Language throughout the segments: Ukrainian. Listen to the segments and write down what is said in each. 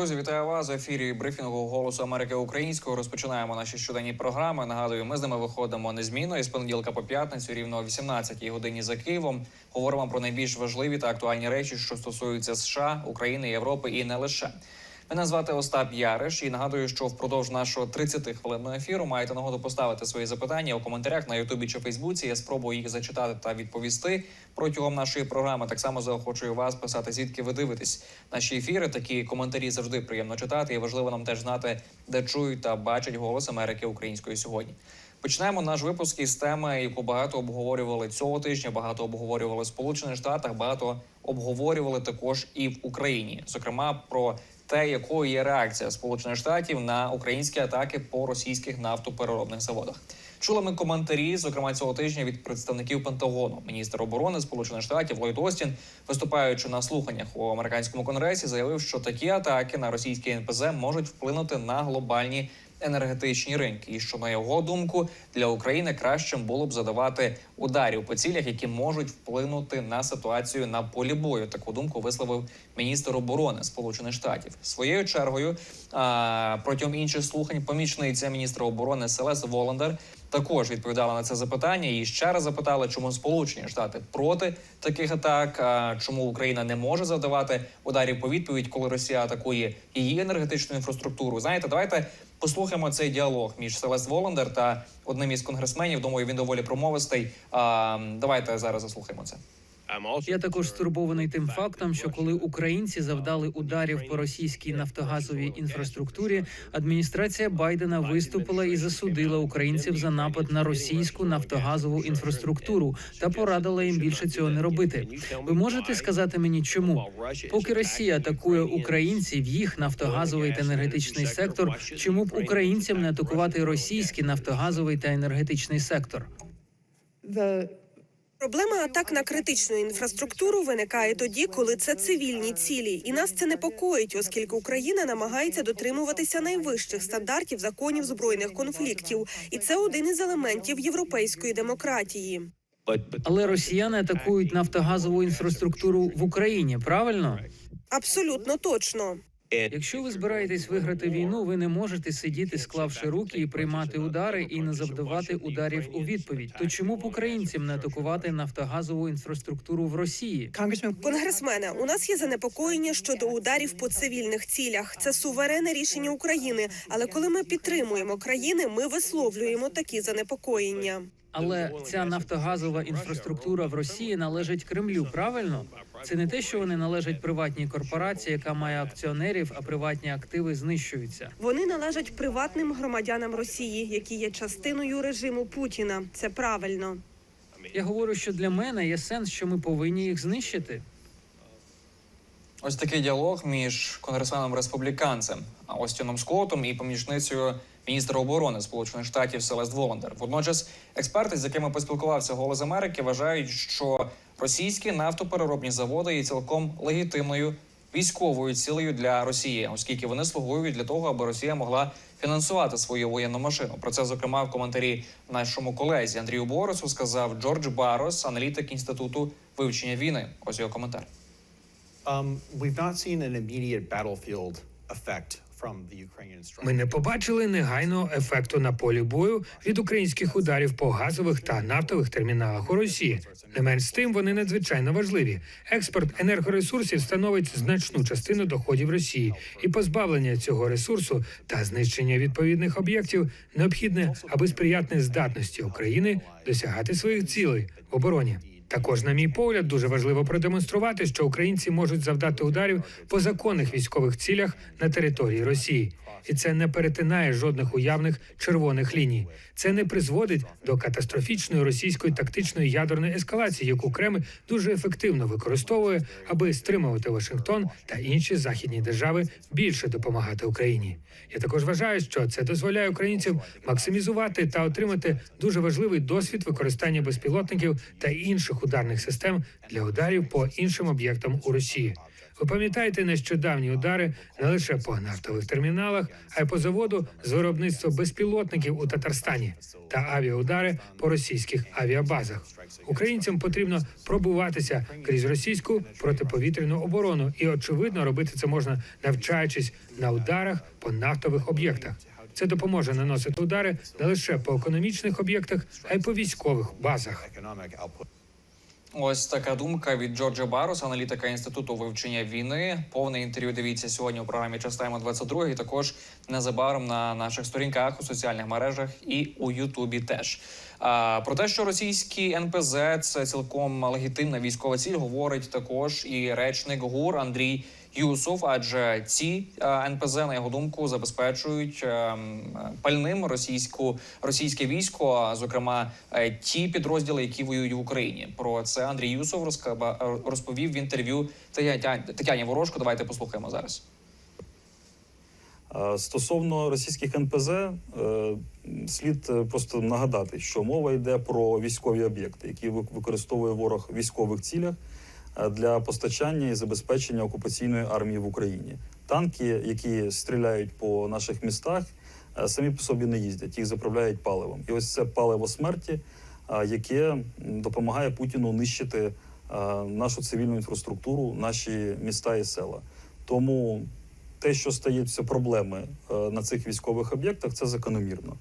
Друзі, вітаю вас в ефірі брифінгу Голосу Америки Українського. Розпочинаємо наші щоденні програми. Нагадую, ми з ними виходимо незмінно із понеділка по п'ятницю, рівно о 18-й годині за Києвом. Говоримо про найбільш важливі та актуальні речі, що стосуються США, України, Європи і не лише. Мене звати Остап Яриш і нагадую, що впродовж нашого 30 хвилинного ефіру маєте нагоду поставити свої запитання у коментарях на Ютубі чи Фейсбуці. Я спробую їх зачитати та відповісти протягом нашої програми. Так само заохочую вас писати, звідки ви дивитесь наші ефіри. Такі коментарі завжди приємно читати. І важливо нам теж знати, де чують та бачать голос Америки української сьогодні. Почнемо наш випуск із теми, яку багато обговорювали цього тижня. Багато обговорювали в Сполучених Штатах, багато обговорювали також і в Україні, зокрема про те, якою є реакція Сполучених Штатів на українські атаки по російських нафтопереробних заводах. Чули ми коментарі, зокрема цього тижня, від представників Пентагону. Міністр оборони Сполучених Штатів Ллойд Остін, виступаючи на слуханнях у американському конгресі, заявив, що такі атаки на російські НПЗ можуть вплинути на глобальні енергетичні ринки, і що на його думку для України кращим було б задавати ударів по цілях, які можуть вплинути на ситуацію на полі бою. Таку думку висловив міністр оборони Сполучених Штатів. Своєю чергою протягом інших слухань помічниця міністра оборони Селес Воландар також відповідала на це запитання і ще раз запитала, чому Сполучені Штати проти таких атак, чому Україна не може завдавати ударів по відповідь, коли Росія атакує її енергетичну інфраструктуру. Знаєте, давайте послухаємо цей діалог між Селест Воландер та одним із конгресменів. Думаю, він доволі промовистий. Давайте зараз заслухаємо це. Я також стурбований тим фактом, що коли українці завдали ударів по російській нафтогазовій інфраструктурі, адміністрація Байдена виступила і засудила українців за напад на російську нафтогазову інфраструктуру та порадила їм більше цього не робити. Ви можете сказати мені, чому поки Росія атакує українців, їх нафтогазовий та енергетичний сектор, чому б українцям не атакувати російський нафтогазовий та енергетичний сектор? Проблема атак на критичну інфраструктуру виникає тоді, коли це цивільні цілі, і нас це непокоїть, оскільки Україна намагається дотримуватися найвищих стандартів законів збройних конфліктів, і це один із елементів європейської демократії. Але росіяни атакують нафтогазову інфраструктуру в Україні. Правильно, Абсолютно точно. Якщо ви збираєтесь виграти війну, ви не можете сидіти, склавши руки і приймати удари і не завдавати ударів у відповідь. То чому б українцям не атакувати нафтогазову інфраструктуру в Росії? Конгресмене, у нас є занепокоєння щодо ударів по цивільних цілях. Це суверенне рішення України. Але коли ми підтримуємо країни, ми висловлюємо такі занепокоєння. Але ця нафтогазова інфраструктура в Росії належить Кремлю. Правильно, це не те, що вони належать приватній корпорації, яка має акціонерів, а приватні активи знищуються. Вони належать приватним громадянам Росії, які є частиною режиму Путіна. Це правильно. Я говорю, що для мене є сенс, що ми повинні їх знищити. Ось такий діалог між конгресменом республіканцем Остіном Скоттом і помічницею міністра оборони Сполучених Штатів Селест Воландер. Водночас, експерти, з якими поспілкувався Голос Америки, вважають, що російські нафтопереробні заводи є цілком легітимною військовою цілею для Росії, оскільки вони слугують для того, аби Росія могла фінансувати свою воєнну машину. Про це зокрема в коментарі нашому колезі Андрію Борису сказав Джордж Барос, аналітик інституту вивчення війни. Ось його коментар. Um, we've not seen an immediate battlefield effect Ми не побачили негайного ефекту на полі бою від українських ударів по газових та нафтових терміналах у Росії. Не менш з тим, вони надзвичайно важливі. Експорт енергоресурсів становить значну частину доходів Росії, і позбавлення цього ресурсу та знищення відповідних об'єктів необхідне, аби сприяти здатності України досягати своїх цілей в обороні. Також, на мій погляд, дуже важливо продемонструвати, що українці можуть завдати ударів по законних військових цілях на території Росії, і це не перетинає жодних уявних червоних ліній. Це не призводить до катастрофічної російської тактичної ядерної ескалації, яку Кремль дуже ефективно використовує, аби стримувати Вашингтон та інші західні держави більше допомагати Україні. Я також вважаю, що це дозволяє українцям максимізувати та отримати дуже важливий досвід використання безпілотників та інших ударних систем для ударів по іншим об'єктам у Росії. Ви пам'ятаєте нещодавні удари не лише по нафтових терміналах, а й по заводу з виробництва безпілотників у Татарстані та авіаудари по російських авіабазах. Українцям потрібно пробуватися крізь російську протиповітряну оборону, і очевидно робити це можна навчаючись на ударах по нафтових об'єктах. Це допоможе наносити удари не лише по економічних об'єктах, а й по військових базах. Ось така думка від Джорджа Барус, аналітика інституту вивчення війни. Повне інтерв'ю дивіться сьогодні у програмі Частаймо 22 і також незабаром на наших сторінках у соціальних мережах і у Ютубі теж. Про те, що російські НПЗ це цілком легітимна військова ціль, говорить також і речник ГУР Андрій Юсов, адже ці е, НПЗ, на його думку, забезпечують е, пальним російську російське військо, зокрема е, ті підрозділи, які воюють в Україні. Про це Андрій Юсов розповів в інтерв'ю Тетяні Ворожко. Давайте послухаємо зараз. Стосовно російських НПЗ, е, слід е, просто нагадати, що мова йде про військові об'єкти, які ви- використовує ворог в військових цілях е, для постачання і забезпечення окупаційної армії в Україні. Танки, які стріляють по наших містах, самі по собі не їздять, їх заправляють паливом. І ось це паливо смерті, яке допомагає Путіну нищити нашу цивільну інфраструктуру, наші міста і села. Тому те, що стаються проблеми е, на цих військових об'єктах, це закономірно.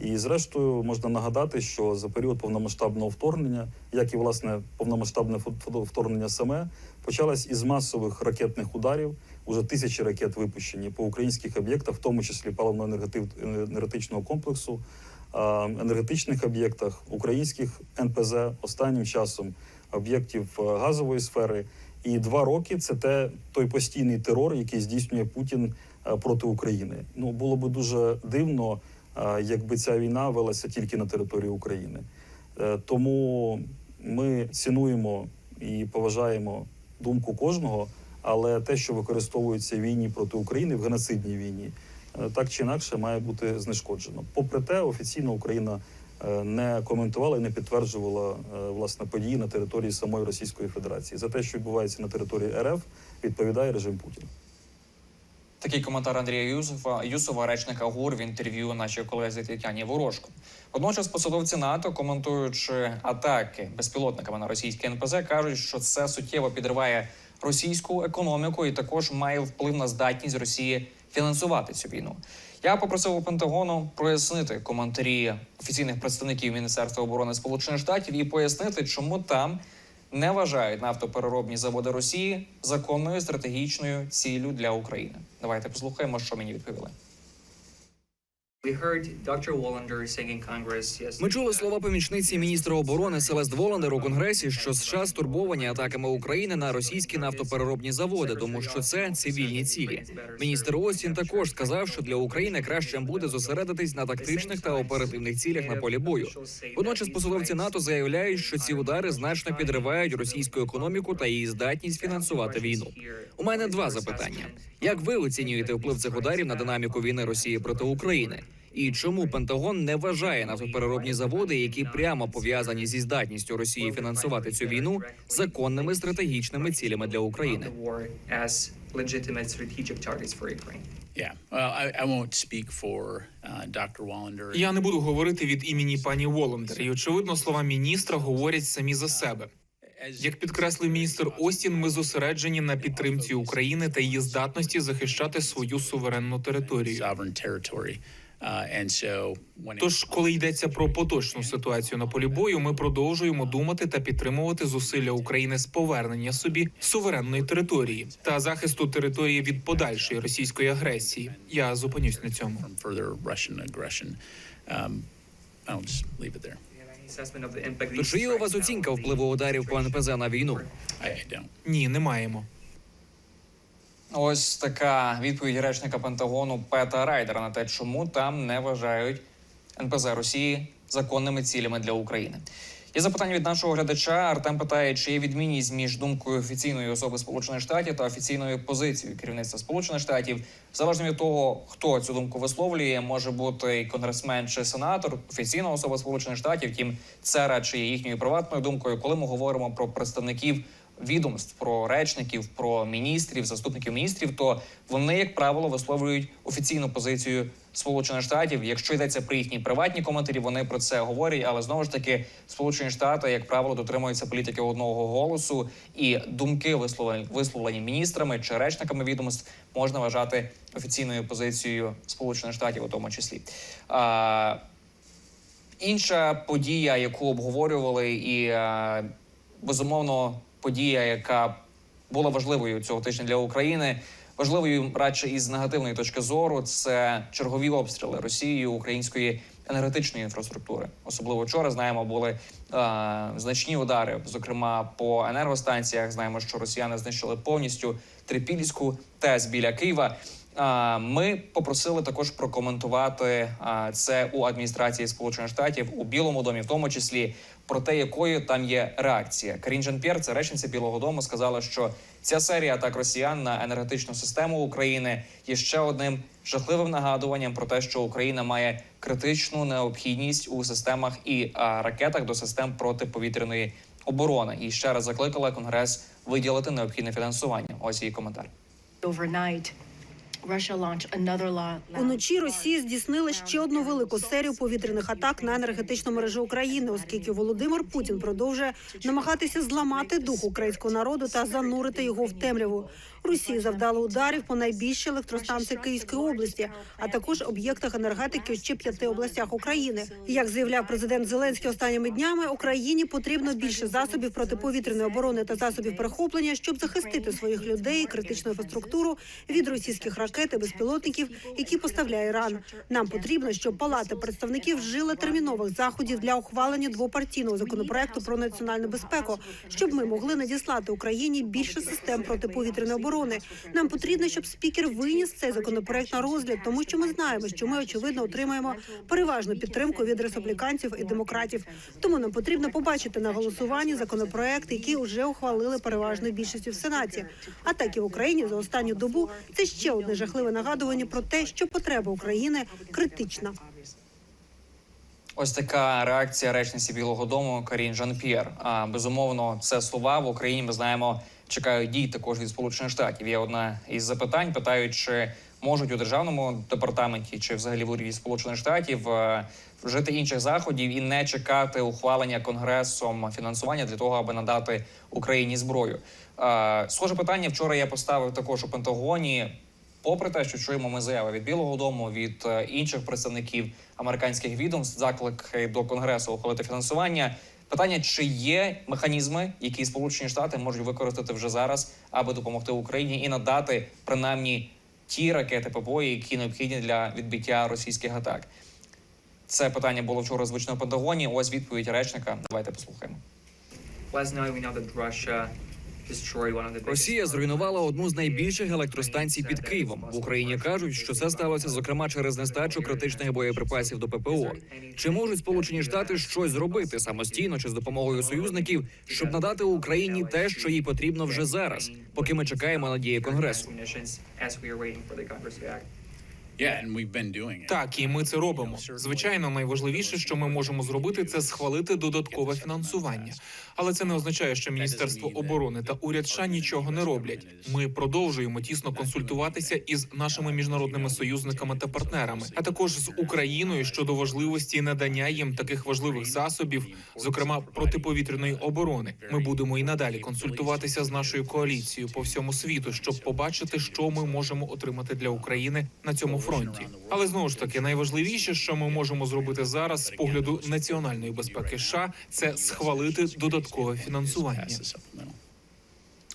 І зрештою можна нагадати, що за період повномасштабного вторгнення, як і власне повномасштабне вторгнення саме, почалось із масових ракетних ударів. Уже тисячі ракет випущені по українських об'єктах, в тому числі паливно-енергетичного комплексу, е, енергетичних об'єктах, українських НПЗ, останнім часом об'єктів е, газової сфери. І два роки це те той постійний терор, який здійснює Путін е, проти України. Ну було би дуже дивно, е, якби ця війна велася тільки на території України. Е, Тому ми цінуємо і поважаємо думку кожного, але те, що використовується в війні проти України в геноцидній війні, так чи інакше має бути знешкоджено. Попри те, офіційно Україна не коментувала і не підтверджувала е, власне події на території самої Російської Федерації. За те, що відбувається на території РФ, відповідає режим Путіна. Такий коментар Андрія Юсова, Юсова, речника ГУР в інтерв'ю нашій колезі Тетяні Ворожко. Водночас посадовці НАТО, коментуючи атаки безпілотниками на російське НПЗ, кажуть, що це суттєво підриває російську економіку і також має вплив на здатність Росії фінансувати цю війну. Я попросив у Пентагону прояснити коментарі офіційних представників Міністерства оборони Сполучених Штатів і пояснити, чому там не вважають нафтопереробні заводи Росії законною стратегічною ціллю для України. Давайте послухаємо, що мені відповіли. Ми чули слова помічниці міністра оборони Селест Воландер у конгресі, що США стурбовані атаками України на російські нафтопереробні заводи, тому що це цивільні цілі. Міністр Остін також сказав, що для України краще буде зосередитись на тактичних та оперативних цілях на полі бою. Водночас посадовці НАТО заявляють, що ці удари значно підривають російську економіку та її здатність фінансувати війну. У мене два запитання: як ви оцінюєте вплив цих ударів на динаміку війни Росії проти України? І чому Пентагон не вважає нафтопереробні заводи, які прямо пов'язані зі здатністю Росії фінансувати цю війну законними стратегічними цілями для України? Legitimate strategic targets for Ukraine. Uh. Я не буду говорити від імені пані Воландер, і очевидно, слова міністра говорять самі за себе. Як підкреслив міністр Остін, ми зосереджені на підтримці України та її здатності захищати свою суверенну територію. Sovereign territory. And so when it Тож, коли йдеться про поточну ситуацію на полі бою, ми продовжуємо думати та підтримувати зусилля України з повернення собі суверенної території та захисту території від подальшої російської агресії. Я зупинюсь на цьому. from further Russian aggression, um, I'll just leave it there. Do you have any assessment of the impact То these чи є у вас оцінка впливу ударів по НПЗ на війну? Ні, не маємо. Ось така відповідь речника Пентагону Пета Райдера на те, чому там не вважають НПЗ Росії законними цілями для України. Є запитання від нашого глядача. Артем питає, чи є відмінність між думкою офіційної особи Сполучених Штатів та офіційною позицією керівництва Сполучених Штатів. Залежно від того, хто цю думку висловлює, може бути і конгресмен чи сенатор, офіційна особа Сполучених Штатів. Втім, це радше є їхньою приватною думкою. Коли ми говоримо про представників відомств, про речників, про міністрів, заступників міністрів, то вони, як правило, висловлюють офіційну позицію Сполучених Штатів. Якщо йдеться про їхні приватні коментарі, вони про це говорять. Але знову ж таки, Сполучені Штати, як правило, дотримуються політики одного голосу, і думки висловлені міністрами чи речниками відомств можна вважати офіційною позицією Сполучених Штатів, у тому числі. А, Інша подія, яку обговорювали, і безумовно подія, яка була важливою цього тижня для України, важливою радше із негативної точки зору, це чергові обстріли Росією української енергетичної інфраструктури. Особливо вчора знаємо, були е, значні удари, зокрема по енергостанціях. Знаємо, що росіяни знищили повністю Трипільську ТЕС біля Києва. А, Ми попросили також прокоментувати а, це у адміністрації Сполучених Штатів у Білому домі, в тому числі про те, якою там є реакція. Карін Жан-П'єр, це речниця Білого Дому, сказала, що ця серія атак росіян на енергетичну систему України є ще одним жахливим нагадуванням про те, що Україна має критичну необхідність у системах і ракетах до систем протиповітряної оборони. І ще раз закликала Конгрес виділити необхідне фінансування. Ось її коментар. Уночі Росія здійснила ще одну велику серію повітряних атак на енергетичну мережу України, оскільки Володимир Путін продовжує намагатися зламати дух українського народу та занурити його в темряву. Росія завдала ударів по найбільшій електростанції Київської області, а також об'єктах енергетики у ще п'яти областях України. Як заявляв президент Зеленський останніми днями, Україні потрібно більше засобів протиповітряної оборони та засобів перехоплення, щоб захистити своїх людей критичну інфраструктуру від російських ракет і безпілотників, які поставляє Іран. Нам потрібно, щоб Палата представників вжила термінових заходів для ухвалення двопартійного законопроекту про національну безпеку, щоб ми могли надіслати Україні більше систем протиповітряної оборони. Нам потрібно, щоб спікер виніс цей законопроект на розгляд, тому що ми знаємо, що ми очевидно отримаємо переважну підтримку від республіканців і демократів. Тому нам потрібно побачити на голосуванні законопроект, який вже ухвалили переважною більшістю в сенаті. Атаки в Україні за останню добу це ще одне жахливе нагадування про те, що потреба України критична. Ось така реакція речниці Білого Дому Карін Жан-П'єр. А безумовно, це слова в Україні. Ми знаємо, чекають дій також від Сполучених Штатів. Є одна із запитань, питають, чи можуть у державному департаменті чи взагалі в уряді Сполучених Штатів е, вжити інших заходів і не чекати ухвалення конгресом фінансування для того, аби надати Україні зброю. Е, Схоже питання вчора я поставив також у Пентагоні. Попри те, що чуємо ми заяви від Білого Дому, від е, інших представників американських відомств, заклик е, до конгресу ухвалити фінансування. Питання: чи є механізми, які Сполучені Штати можуть використати вже зараз, аби допомогти Україні і надати принаймні ті ракети ППО, які необхідні для відбиття російських атак? Це питання було вчора звучно в Пентагоні. Ось відповідь речника. Давайте послухаємо. Росія зруйнувала одну з найбільших електростанцій під Києвом. В Україні кажуть, що це сталося зокрема через нестачу критичних боєприпасів до ППО. Чи можуть Сполучені Штати щось зробити самостійно чи з допомогою союзників, щоб надати Україні те, що їй потрібно вже зараз, поки ми чекаємо на дії конгресу? Так, і ми це робимо. Звичайно, найважливіше, що ми можемо зробити, це схвалити додаткове фінансування. Але це не означає, що Міністерство оборони та уряд США нічого не роблять. Ми продовжуємо тісно консультуватися із нашими міжнародними союзниками та партнерами, а також з Україною щодо важливості надання їм таких важливих засобів, зокрема протиповітряної оборони. Ми будемо і надалі консультуватися з нашою коаліцією по всьому світу, щоб побачити, що ми можемо отримати для України на цьому фронті. Але знову ж таки, найважливіше, що ми можемо зробити зараз з погляду національної безпеки США, це схвалити додаткове фінансування.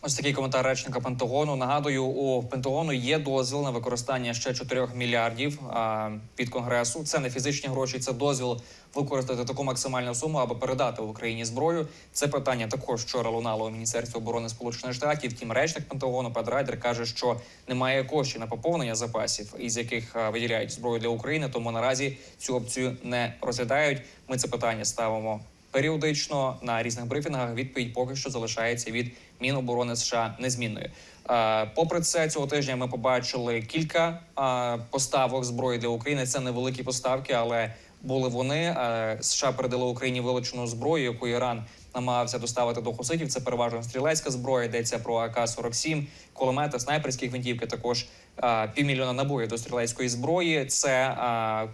Ось такий коментар речника Пентагону. Нагадую, у Пентагону є дозвіл на використання ще 4 мільярдів а, від конгресу. Це не фізичні гроші, це дозвіл використати таку максимальну суму, аби передати Україні зброю. Це питання також вчора лунало у Міністерстві оборони Сполучених Штатів. Втім, речник Пентагону Пет Райдер каже, що немає коштів на поповнення запасів, із яких виділяють зброю для України. Тому наразі цю опцію не розглядають. Ми це питання ставимо періодично на різних брифінгах. Відповідь поки що залишається від Міноборони США незмінною. Е, Попри це, цього тижня ми побачили кілька е, поставок зброї для України. Це невеликі поставки, але були вони. Е, США передали Україні вилучену зброю, яку Іран намагався доставити до хуситів. Це переважно стрілецька зброя. Йдеться про АК-47, кулемети, снайперські гвинтівки. Також півмільйона набоїв до стрілецької зброї. Це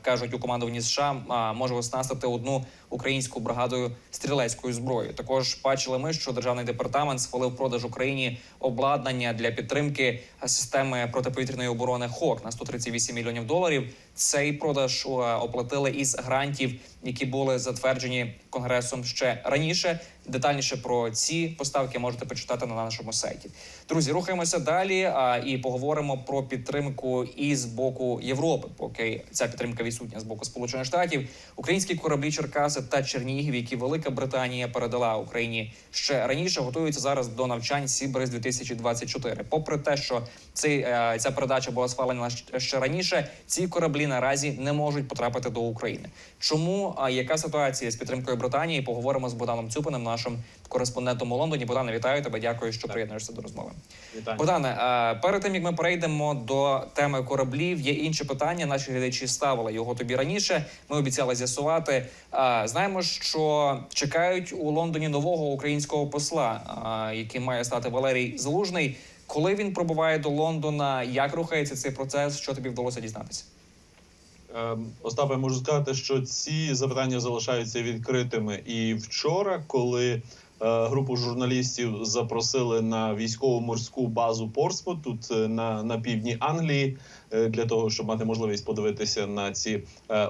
кажуть у командуванні США може оснастити одну українську бригаду стрілецької зброї. Також бачили ми, що державний департамент схвалив продаж Україні обладнання для підтримки системи протиповітряної оборони ХОК на 138 мільйонів доларів. Цей продаж оплатили із грантів, які були затверджені конгресом ще раніше. Детальніше про ці поставки можете почитати на нашому сайті. Друзі, рухаємося далі і поговоримо про підтримку і з боку Європи, поки ця підтримка відсутня з боку Сполучених Штатів. Українські кораблі Черкаси та Чернігів, які Велика Британія передала Україні ще раніше, готуються зараз до навчань Сібриз 2024 Попри те, що цей, е, ця передача була схвалена ще раніше, ці кораблі наразі не можуть потрапити до України. Чому а яка ситуація з підтримкою Британії? Поговоримо з Богданом Цюпиним, нашим кореспондентом у Лондоні. Богдане, вітаю тебе. Дякую, що приєднуєшся до розмови. Вітаю. Богдане, е, перед тим як ми перейдемо до теми кораблів, є інші питання. Наші глядачі ставили його тобі раніше. Ми обіцяли з'ясувати. Е, Знаємо, що чекають у Лондоні нового українського посла, е, яким має стати Валерій Залужний. Коли він пробуває до Лондона, як рухається цей процес? Що тобі вдалося дізнатися? Ем, Остапе, можу сказати, що ці запитання залишаються відкритими. І вчора, коли е, групу журналістів запросили на військово-морську базу Порсмут тут е, на, на півдні Англії, е, для того, щоб мати можливість подивитися на ці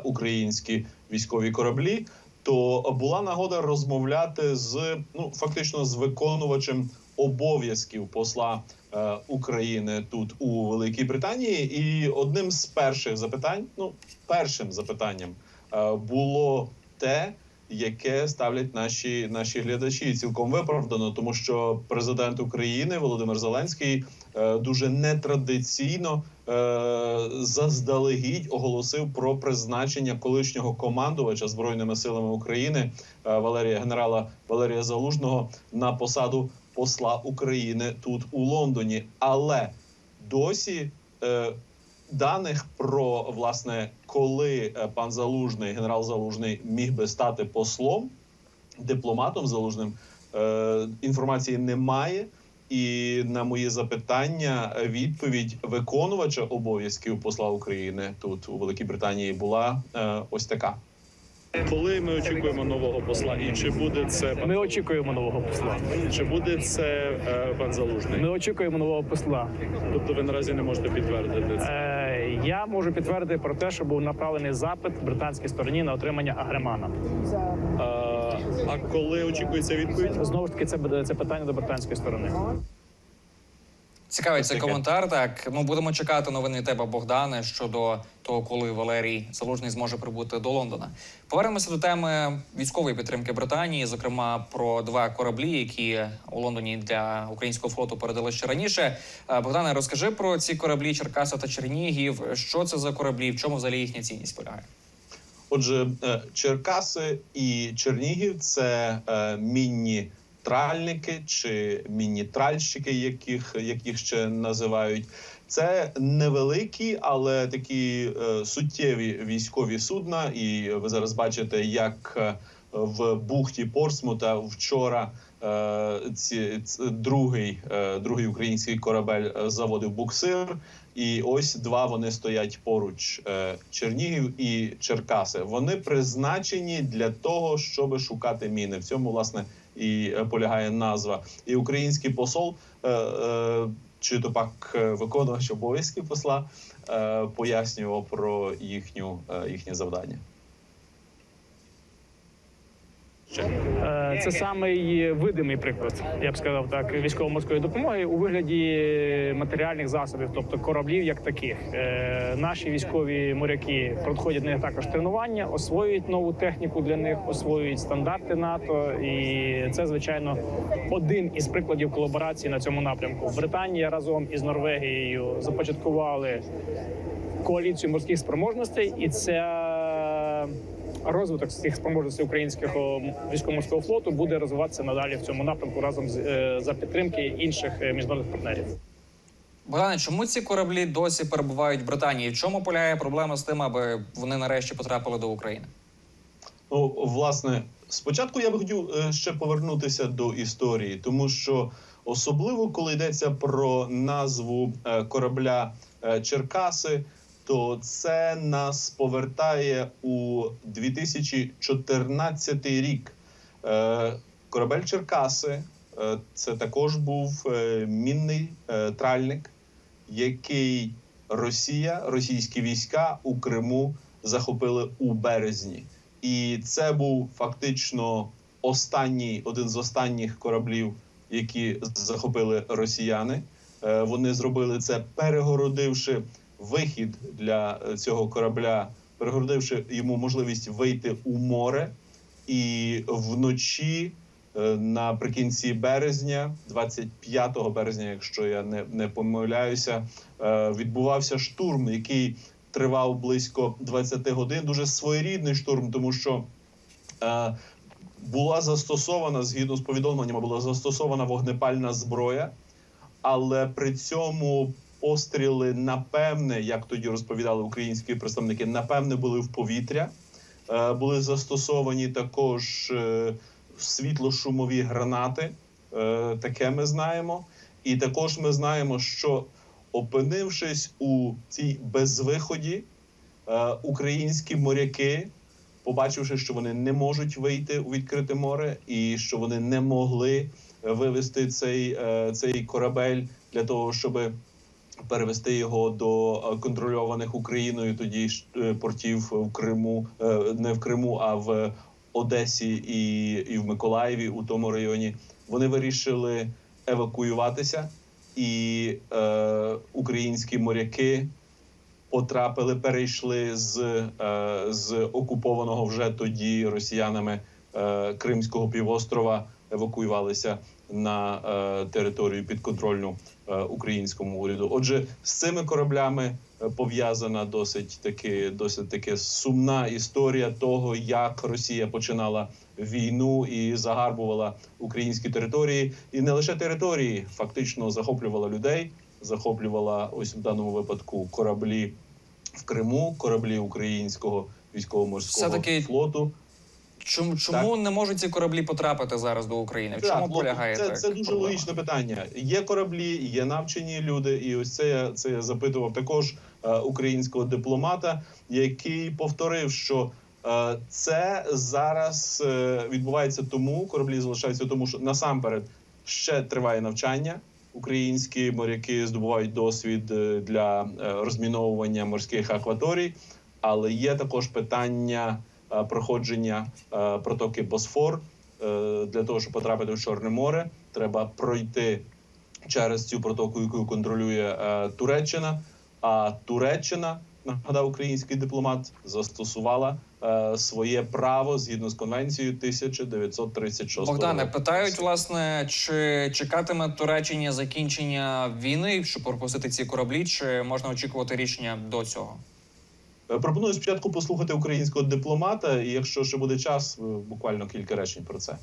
українські військові кораблі, то була нагода розмовляти з ну фактично з виконувачем обов'язків посла е, України тут у Великій Британії. І одним з перших запитань, ну першим запитанням, е, було те, яке ставлять наші наші глядачі, цілком виправдано, тому що президент України Володимир Зеленський е, дуже нетрадиційно е, заздалегідь оголосив про призначення колишнього командувача збройними силами України е, Валерія генерала Валерія Залужного на посаду посла України тут у Лондоні. Але досі е, даних про власне, коли е, пан Залужний, генерал Залужний, міг би стати послом, дипломатом залужним, е, інформації немає. І на мої запитання відповідь виконувача обов'язків посла України тут у Великій Британії була е, ось така. Коли ми очікуємо нового посла, і чи буде це Ми очікуємо нового посла. чи буде це е, пан Залужний? Ми очікуємо нового посла. Тобто ви наразі не можете підтвердити це. Е, я можу підтвердити про те, що був направлений запит британській стороні на отримання агремана. А, а коли очікується відповідь? Знову ж таки, це буде це питання до британської сторони. Цікавий таке. коментар. Так ну будемо чекати новини від тебе, Богдане, щодо того, коли Валерій Залужний зможе прибути до Лондона. Повернемося до теми військової підтримки Британії, зокрема про два кораблі, які у Лондоні для українського флоту передали ще раніше. Е, Богдане, розкажи про ці кораблі Черкаса та Чернігів. Що це за кораблі? В чому взагалі їхня цінність полягає? Отже, е, Черкаси і Чернігів це е, мінні тральники чи міні-тральщики, яких, яких ще називають. Це невеликі, але такі е, суттєві військові судна. І ви зараз бачите, як е, в бухті Порсмута вчора е, ці, другий, другий український корабель заводив буксир. І ось два вони стоять поруч: Чернігів і Черкаси. Вони призначені для того, щоб шукати міни. В цьому власне і е, полягає назва. І український посол, е, е, чи то пак виконувач обов'язків посла, пояснював про їхню їхнє завдання. Е, Це самий видимий приклад, я б сказав так, військово-морської допомоги у вигляді матеріальних засобів, тобто кораблів як таких. Е, Наші військові моряки проходять на них також тренування, освоюють нову техніку для них, освоюють стандарти НАТО, і це звичайно один із прикладів колаборації на цьому напрямку. Британія разом із Норвегією започаткували коаліцію морських спроможностей, і це розвиток цих спроможностей українського військово-морського флоту буде розвиватися надалі в цьому напрямку разом з е, за підтримки інших е, міжнародних партнерів. Богдане, чому ці кораблі досі перебувають в Британії? В чому полягає проблема з тим, аби вони нарешті потрапили до України? Ну, власне, спочатку я би хотів е, ще повернутися до історії, тому що особливо коли йдеться про назву корабля Черкаси, то це нас повертає у 2014 рік. Е, Корабель Черкаси е, це також був е, мінний тральник, який Росія, російські війська у Криму захопили у березні. І це був фактично останній один з останніх кораблів, які захопили росіяни. Вони зробили це, перегородивши вихід для е, цього корабля, перегородивши йому можливість вийти у море. І вночі, е, наприкінці березня, 25 березня, якщо я не, не помиляюся, е, відбувався штурм, який тривав близько 20 годин. Дуже своєрідний штурм, тому що була застосована згідно з повідомленнями, була застосована вогнепальна зброя, але при цьому постріли, напевне, як тоді розповідали українські представники, напевне були в повітря. Е, Були застосовані також е, світлошумові гранати. Е, Таке ми знаємо. І також ми знаємо, що опинившись у цій безвиході, українські моряки, побачивши, що вони не можуть вийти у відкрите море, і що вони не могли вивести цей, цей корабель для того, щоб перевести його до е, контрольованих Україною тоді е, портів в Криму, е, не в Криму, а в Одесі і, і в Миколаєві у тому районі. Вони вирішили евакуюватися, і е, українські моряки потрапили, перейшли з, е, з окупованого вже тоді росіянами е, Кримського півострова, евакуювалися на е, територію підконтрольну е, українському уряду. Отже, з цими кораблями е, пов'язана досить таки досить таки сумна історія того, як Росія починала війну і загарбувала українські території, і не лише території, фактично захоплювала людей, захоплювала ось в даному випадку кораблі в Криму, кораблі українського військово-морського флоту. Чому, чому не можуть ці кораблі потрапити зараз до України? В Так, чому ну, полягає це, це дуже проблема? логічне питання. Є кораблі, є навчені люди, і ось це я це я запитував також е, українського дипломата, який повторив, що е, це зараз е, відбувається тому, кораблі залишаються тому, що насамперед ще триває навчання. Українські моряки здобувають досвід е, для е, розміновування морських акваторій, але є також питання проходження е, протоки Босфор. Е, Для того, щоб потрапити в Чорне море, треба пройти через цю протоку, яку контролює е, Туреччина. А Туреччина, нагадав український дипломат, застосувала е, своє право згідно з конвенцією 1936 Богдане, року. питають власне, чи чекатиме Туреччині закінчення війни, щоб пропустити ці кораблі, чи можна очікувати рішення до цього? Е, Пропоную спочатку послухати українського дипломата, і якщо ще буде час, е, буквально кілька речень про це.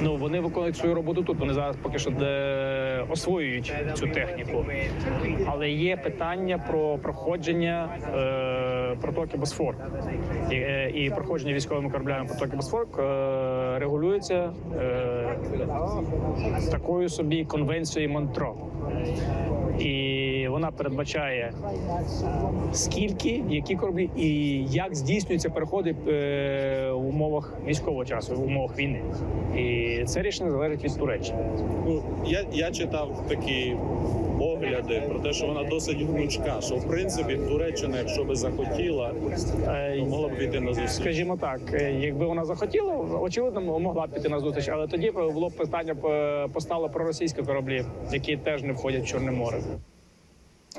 Ну вони виконують свою роботу тут. Вони зараз поки що де освоюють цю техніку. Але є питання про проходження е, протоки Босфор і, е, і проходження військовими кораблями протоки Босфор е, регулюється е, такою собі конвенцією Монтро. І вона передбачає скільки, які кораблі і як здійснюються переходи е, в умовах військового часу, в умовах війни. І це рішення залежить від Туреччини. Ну я, я читав такі огляди про те, що вона досить гнучка. Що в принципі Туреччина, якщо би захотіла, то могла б піти на зустріч. Скажімо так, е, якби вона захотіла, очевидно, могла б піти на зустріч, але тоді було б питання е, постало про російські кораблі, які теж не входять в Чорне море.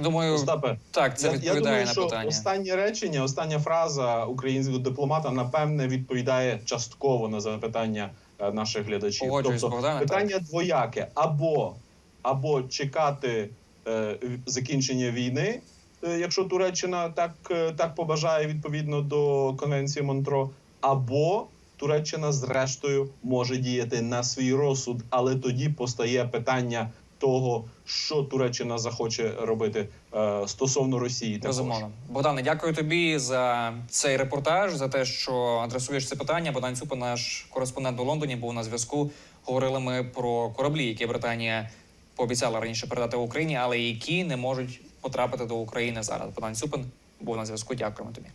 Думаю, Остапе, так це я, я відповідає думаю, на що питання. останнє речення, остання фраза українського дипломата напевне відповідає частково на запитання е, наших глядачів. Погоджуюсь, тобто Богдане, питання двояке: або або чекати е, закінчення війни, е, якщо Туреччина так, е, так побажає відповідно до конвенції Монтро, або Туреччина зрештою може діяти на свій розсуд, але тоді постає питання того, що Туреччина захоче робити е, стосовно Росії. Безумовно. Богдане, дякую тобі за цей репортаж, за те, що адресуєш це питання. Богдан Цупа, наш кореспондент у Лондоні, був на зв'язку. Говорили ми про кораблі, які Британія пообіцяла раніше передати Україні, але які не можуть потрапити до України зараз. Богдан Цупин був на зв'язку. Дякуємо тобі.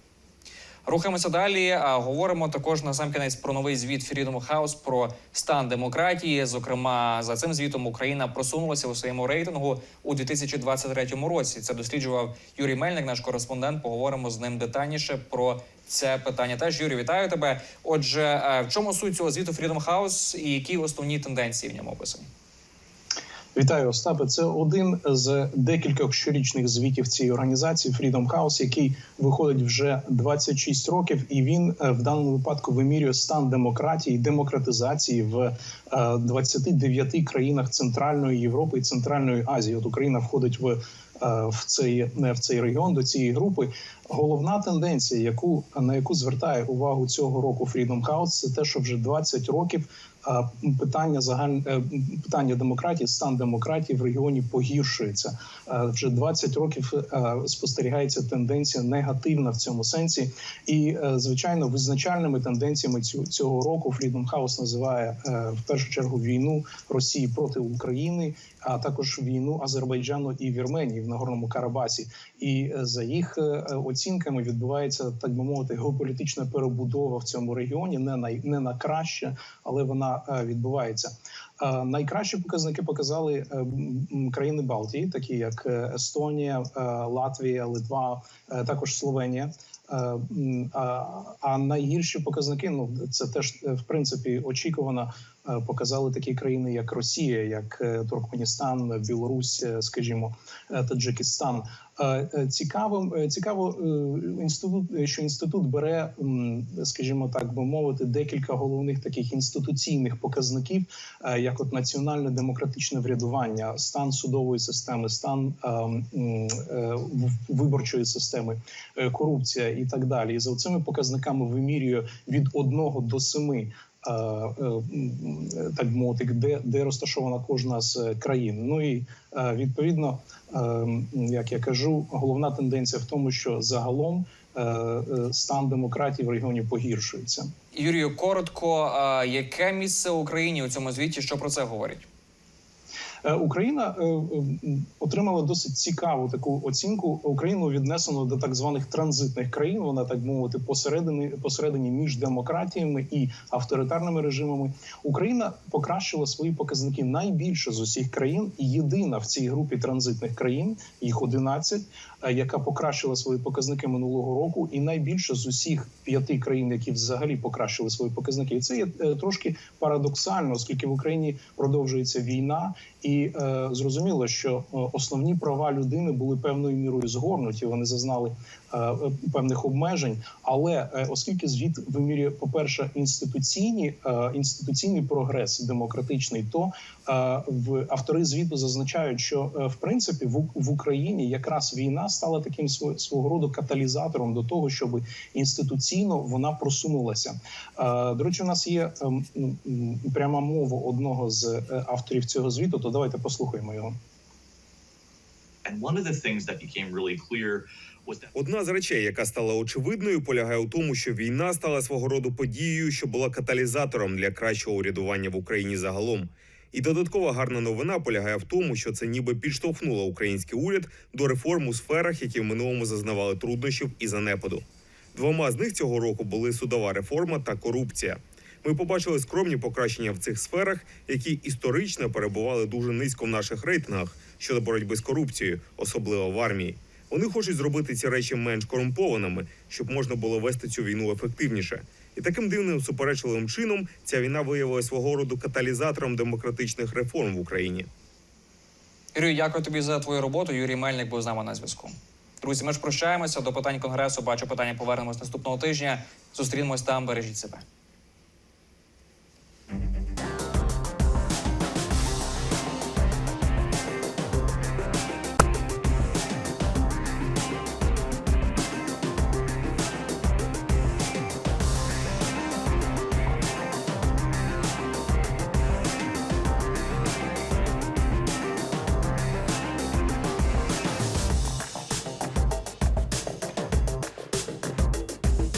Рухаємося далі. Говоримо також на сам кінець про новий звіт Freedom House про стан демократії. Зокрема, за цим звітом Україна просунулася у своєму рейтингу у 2023 році. Це досліджував Юрій Мельник, наш кореспондент. Поговоримо з ним детальніше про це питання. Теж Юрій, вітаю тебе. Отже, е, в чому суть цього звіту Freedom House і які основні тенденції в ньому описані? Вітаю, Остапе. Це один з декількох щорічних звітів цієї організації Freedom House, який виходить вже 26 років, і він е, в даному випадку вимірює стан демократії, демократизації в е, 29 країнах Центральної Європи і Центральної Азії. От Україна входить в. е, В цей в цей регіон до цієї групи головна тенденція, яку на яку звертає увагу цього року Freedom House, це те, що вже 20 років питання загаль... е, питання демократії, стан демократії в регіоні погіршується. Е, Вже 20 років е, спостерігається тенденція негативна в цьому сенсі, і звичайно, визначальними тенденціями цього року Freedom House називає в першу чергу війну Росії проти України, а також війну Азербайджану і Вірменії в Нагорному Карабасі. І за їх оцінками відбувається так би мовити геополітична перебудова в цьому регіоні, не на не на краще, але вона е, відбувається. Е, Найкращі показники показали е, країни Балтії, такі як Естонія, Латвія, Литва, також Словенія. А, найгірші показники, ну це теж в принципі очікувано. Показали такі країни, як Росія, як Туркменістан, Білорусь, скажімо, Таджикистан. Е, е, Цікавим е, цікаво, інститут, що інститут бере, скажімо так би мовити, декілька головних таких інституційних показників, як от національне демократичне врядування, стан судової системи, стан виборчої системи, корупція і так далі. І за цими показниками вимірює від 1 до 7 е, е, м, так би мовити, де, де розташована кожна з е, країн. Ну і е, відповідно, е, як я кажу, головна тенденція в тому, що загалом е, е, стан демократії в регіоні погіршується. Юрію, коротко, яке місце Україні у цьому звіті? Що про це говорять? Е, Україна е, е, отримала досить цікаву таку оцінку. Україну віднесено до так званих транзитних країн. Вона так мовити посередині посередині між демократіями і авторитарними режимами. Україна покращила свої показники найбільше з усіх країн, і єдина в цій групі транзитних країн, їх 11, е, яка покращила свої показники минулого року, і найбільше з усіх п'яти країн, які взагалі покращили свої показники. І це є трошки парадоксально, оскільки в Україні продовжується війна, і е, зрозуміло, що е, основні права людини були певною мірою згорнуті. Вони зазнали е, е, певних обмежень. Але е, оскільки звіт вимірює, по перше, інституційні е, інституційний прогрес демократичний, то в автори звіту зазначають, що е, в принципі в, Україні якраз війна стала таким свого роду каталізатором до того, щоб інституційно вона просунулася. До речі, у нас є ем, пряма мова одного з е, авторів цього звіту. То давайте послухаємо його. Одна з речей, яка стала очевидною, полягає у тому, що війна стала свого роду подією, що була каталізатором для кращого урядування в Україні загалом. І додаткова гарна новина полягає в тому, що це ніби підштовхнуло український уряд до реформ у сферах, які в минулому зазнавали труднощів і занепаду. Двома з них цього року були судова реформа та корупція. Ми побачили скромні покращення в цих сферах, які історично перебували дуже низько в наших рейтингах щодо боротьби з корупцією, особливо в армії. Вони хочуть зробити ці речі менш корумпованими, щоб можна було вести цю війну ефективніше. І таким дивним суперечливим чином ця війна виявилася свого роду каталізатором демократичних реформ в Україні. Юрію, дякую тобі за твою роботу. Юрій Мельник був з нами на зв'язку. Друзі, ми ж прощаємося до питань конгресу. Бачу питання. Повернемось наступного тижня. Зустрінемось там. Бережіть себе.